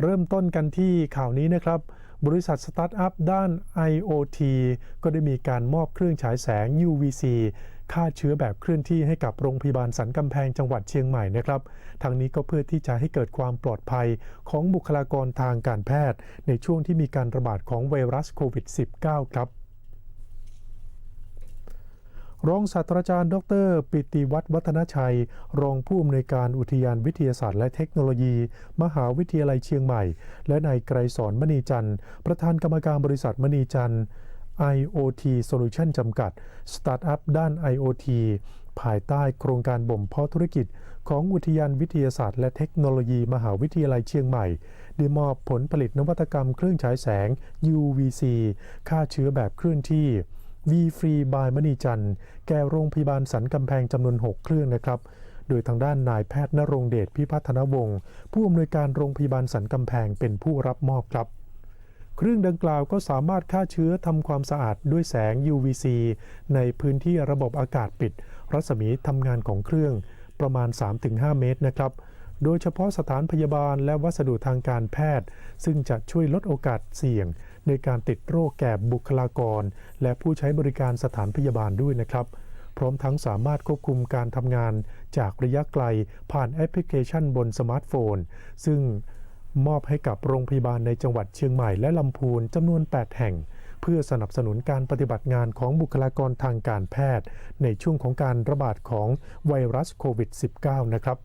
เริ่มต้นกันที่ข่าวนี้นะครับ บริษัทสตาร์ทอัพด้าน IoT ก็ได้มีการมอบเครื่องฉายแสง UVC ฆ่าเชื้อแบบเคลื่อนที่ให้กับโรงพยาบาลสันกำแพงจังหวัดเชียงใหม่นะครับ ทางนี้ก็เพื่อที่จะให้เกิดความปลอดภัยของบุคลากรทางการแพทย์ ในช่วงที่มีการระบาดของไวรัสโควิด -19 ครับ รองศาสตราจารย์ ดร ปิติวัฒน์วัฒนชัย รองผู้อำนวยการอุทยานวิทยาศาสตร์และเทคโนโลยี มหาวิทยาลัยเชียงใหม่ และนายไกรสอนมณีจันทร์ ประธานกรรมการบริษัทมณีจันทร์ IoT Solution จำกัด สตาร์ทอัพด้าน IoT ภายใต้โครงการบ่มเพาะธุรกิจ ของอุทยานวิทยาศาสตร์และเทคโนโลยี มหาวิทยาลัยเชียงใหม่ ได้มอบผลผลิตนวัตกรรมเครื่องฉายแสง UVC ฆ่าเชื้อแบบเคลื่อนที่ V Free by มณีจันทร์แก่โรงพยาบาลสันกำแพงจำนวน 6 เครื่องนะครับ โดยทางด้านนายแพทย์นรงเดชพิพัฒนวงศ์ผู้อำนวยการโรงพยาบาลสันกำแพงเป็นผู้รับมอบครับ เครื่องดังกล่าวก็สามารถฆ่าเชื้อทำความสะอาดด้วยแสง UVC ในพื้นที่ระบบอากาศปิด รัศมีทำงานของเครื่องประมาณ 3-5 เมตรนะครับโดยเฉพาะสถานพยาบาลและวัสดุทางการแพทย์ ซึ่งจะช่วยลดโอกาสเสี่ยง ในการติดโรคแก่บุคลากร และผู้ใช้บริการสถานพยาบาลด้วยนะครับ พร้อมทั้งสามารถควบคุมการทำงานจากระยะไกลผ่านแอปพลิเคชันบนสมาร์ทโฟน ซึ่งมอบให้กับโรงพยาบาลในจังหวัดเชียงใหม่และลำพูนจำนวน 8 แห่ง เพื่อสนับสนุนการปฏิบัติงานของบุคลากรทางการแพทย์ ในช่วงของการระบาดของไวรัสโควิด -19 นะครับ